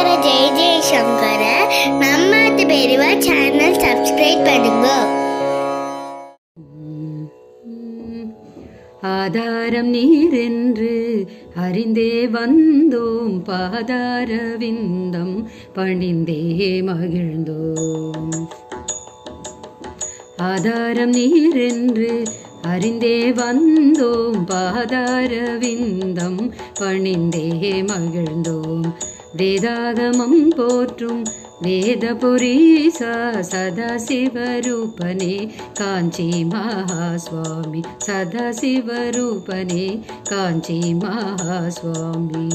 சங்கர ஜெய ஜெய சங்கர நம்ம பெரியவா channel subscribe பண்ணுங்க. ஆதாரம் நீர் என்று அறிந்தே வந்தோம். பாதார விந்தம் பணிந்தே மகிழ்ந்தோம். ஆதாரம் நீர் என்று அறிந்தே வந்தோம். பாதார விந்தம் பணிந்தே மகிழ்ந்தோம். வேதாகமம் போற்றும் வேதபுரீசா சதாசிவரூபனே காஞ்சி மகாஸ்வாமி சதாசிவரூபனே காஞ்சி மகாஸ்வாமி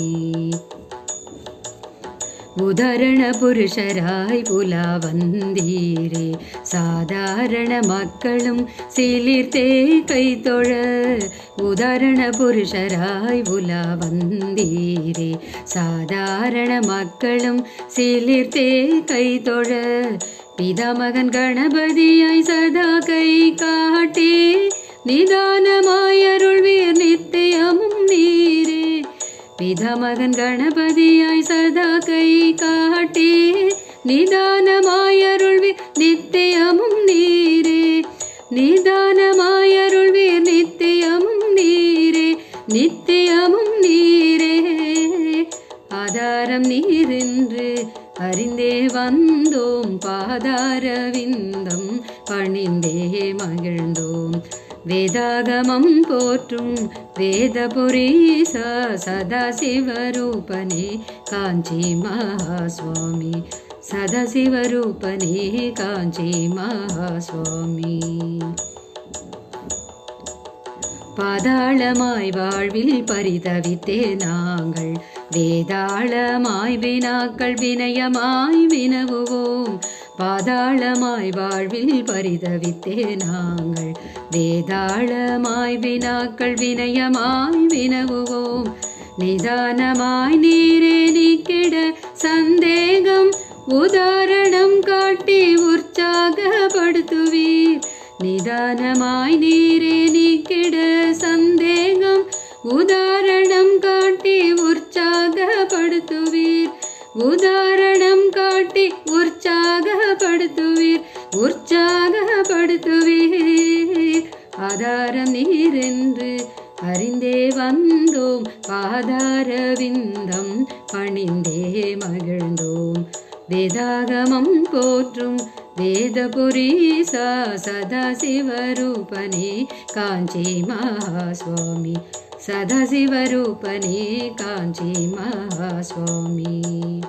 உதாரண புருஷராய் புலா வந்தீரே. சாதாரண மக்களும் சீலிர்த்தே கைத்தொழ உதாரண புருஷராய் புலா வந்தீரே. சாதாரண மக்களும் சீலிர்த்தே கைத்தொழ பிதாமகன் கணபதியாய் சதா கை காட்டே. நிதானமாயருள்வீர் நித்தியமும் பிதமகன் கணபதியாய் சதா கை காட்டி நிதானமாயருள்வீர் நித்தியமும் நீரே நிதானமாயருள்வீர் நித்தியமும் நீரே நித்தியமும் நீரே. ஆதாரம் நீரென்று அறிந்தே வந்தோம் பாதாரவிந்தம் பணிந்தே மகிழ்ந்தோம். வேதாகமம் போற்றும் வேதபுரீசா சதாசிவரூபனே காஞ்சி மகாஸ்வாமி. சதாசிவரூபனே காஞ்சி மகாஸ்வாமி. பாதாளமாய் வாழ்வில் பரிதவித்தே நாங்கள். வேதாளமாய் வினாக்கள் வினயமாய் வினவுவோம். பாதாளமாய் வாழ்வில் பரிதவித்தே நாங்கள். வேதாளமாய் வினாக்கள் வினயமாய் வினவுவோம். நிதானமாய் நீரே நீக்கிட சந்தேகம் உதாரணம் காட்டி உற்சாகப்படுத்துவீர். நிதானமாய் நீரே நீக்கிட சந்தேகம் உதாரணம் காட்டி உற்சாகப்படுத்துவீர். உதாரணம் மகிழ்ந்தோம். வேதாகமம் போற்றும் வேதபுரீசா சதாசிவரூபனே காஞ்சி மகாஸ்வாமி. சதாசிவரூபனே காஞ்சி மகாஸ்வாமி.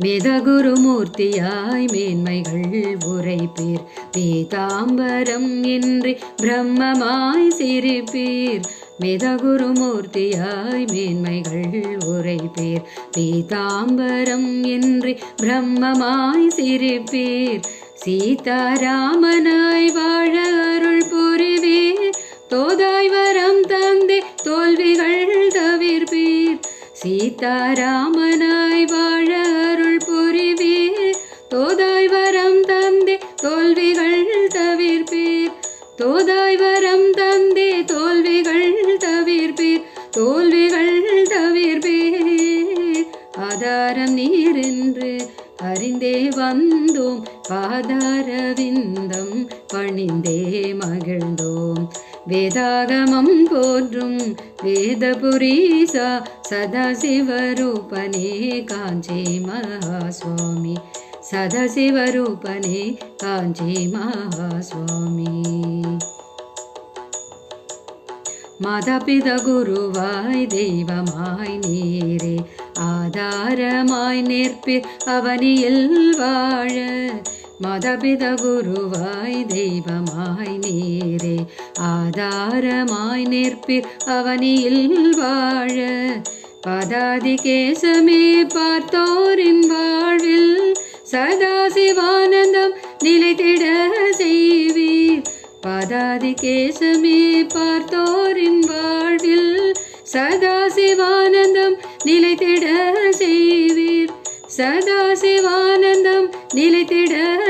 மிதகுருமூர்த்தியாய் மேன்மைகள் உரைப்பீர். பீதாம்பரம் இன்றி பிரம்மமாய் சிரிப்பீர். மிதகுருமூர்த்தியாய் மேன்மைகள் உரைப்பீர். பீதாம்பரம் என்று பிரம்மமாய் சிரிப்பீர். சீதாராமனாய் வாழ அருள் புரிவீர். தோதாய் வரம் தந்தே தோல்விகள் தவிர்ப்பீர். சீதாராமனாய் வாழ அருள் புரிவீர். பாதாரவிந்தம் பணிந்தே மகிழ்ந்தோம். வேதாகமம் போற்றும் வேதபுரீசா சதாசிவரூபனே காஞ்சி மகாஸ்வாமி. சதாசிவரூபனே காஞ்சி மகாஸ்வாமி. மதபித குருவாய் தெய்வமாய் நீரே ஆதாரமாய் நிற்பிர் அவனியில் வாழ. மதபித குருவாய் தெய்வமாய் நீரே ஆதாரமாய் நிற்பிர் அவனியில் வாழ. பதாதி கேசமே பார்த்தோரின் வாழ்வில் சதா சிவானந்தம் நிலைத்திட செய்வீர். பதாதி கேசமே பார்த்தோரின் வாழ்வில் சதா சிவானந்தம் நிலைத்திட செய்வீர். சதா சிவானந்தம் நிலைத்திட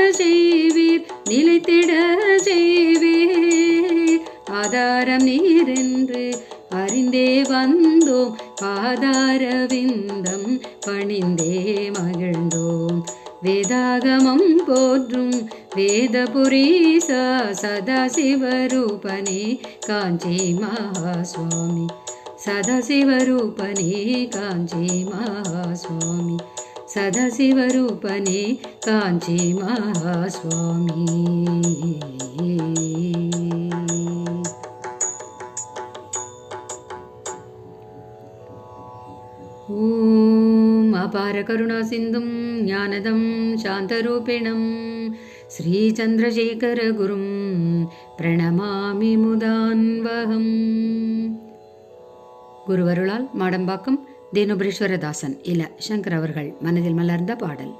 பணிந்தே மகிழ்ந்தோம். வேதாகமம் போற்றும் வேதபுரீசா சதாசிவரூபனே காஞ்சி மகாஸ்வாமி சதாசிவரூபனே காஞ்சி மகாஸ்வாமி சதாசிவரூபனே காஞ்சி மகாஸ்வாமி பார கருணா சிந்தும் ஞானதம் சாந்தரூபிணம். ஸ்ரீச்சந்திரசேகரகுரும் பிரணமாமி முதான்வகம். குருவருளால் மாடம்பாக்கம் தேனுபுரீஸ்வரதாசன் இல சங்கர் அவர்கள் மனதில் மலர்ந்த பாடல்.